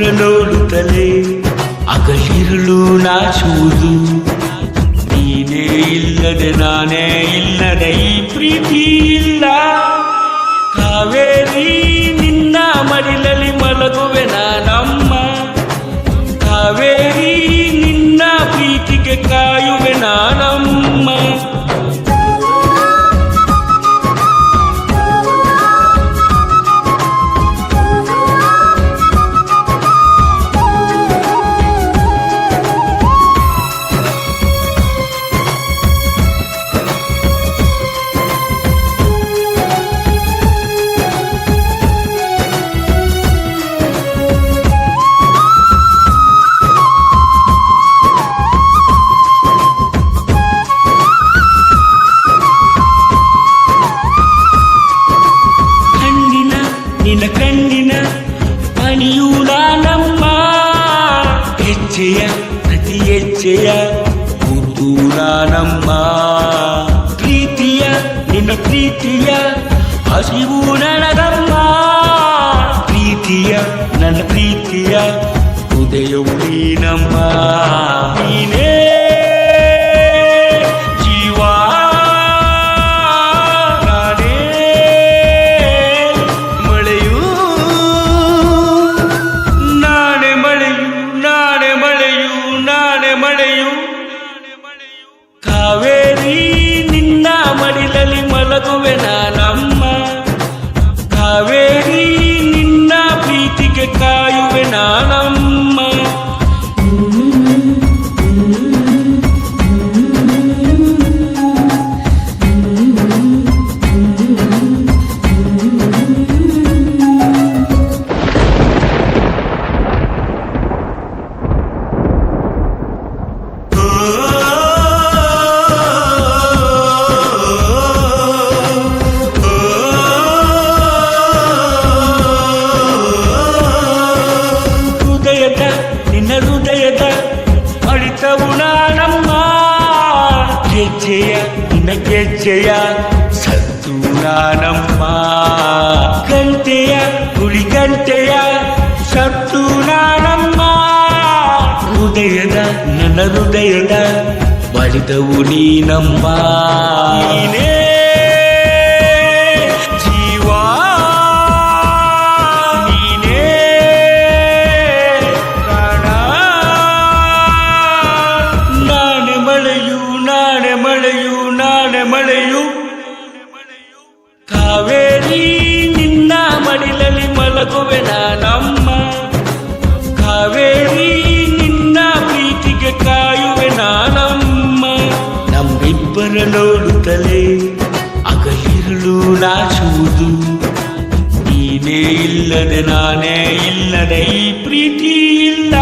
ನೆರಳೋಡುತ್ತಲೇ ಅಗಲಿರುಳು ನಾಚುವುದು ನೀನೇ ಇಲ್ಲದೆ ನಾನೇ ಇಲ್ಲದೆ ಈ ಪ್ರೀತಿ ಇಲ್ಲ ಕಾವೇರಿ ನಿನ್ನ ಮಡಿಲಲ್ಲಿ ಮಲಗುವೆ ನಾನಮ್ಮ ಕಾವೇರಿ ನಿನ್ನ ಪ್ರೀತಿಗೆ ಕಾಯುವೆ ನಾನಮ್ಮ ನಿನ್ನ ಕಣ್ಣಿನ ಮಣಿಯು ನಾನಮ್ಮ ಹೆಜ್ಜೆಯ ಪ್ರತಿ ಹೆಜ್ಜೆಯ ಮುದ್ದು ನಾನಮ್ಮ ಪ್ರೀತಿಯ ನಿನ್ನ ಪ್ರೀತಿಯ ಹಸಿವು ನನಗಮ್ಮ ಪ್ರೀತಿಯ ನನ್ನ ಪ್ರೀತಿಯ ಹೃದಯವು ನೀನಮ್ಮ ಗೆಜ್ಜೆಯ ನಿನಗೆ ಗೆಜ್ಜೆಯ ಸತ್ತು ನಾನಮ್ಮ ಗಂಟೆಯ ಗುಳಿ ಗಂಟೆಯ ಸತ್ತು ನಾನಮ್ಮ ಹೃದಯದ, ನನ್ನ ಹೃದಯದ ಬಳಿದವು ನೀನಮ್ಮ. ನೀನೇ ನೋಡುತ್ತಲೇ ಅಗಲಿರುಳು ನಾಚುವುದು ನೀನೇ ಇಲ್ಲದೆ ನಾನೇ ಇಲ್ಲದೆ ಈ ಪ್ರೀತಿ ಇಲ್ಲ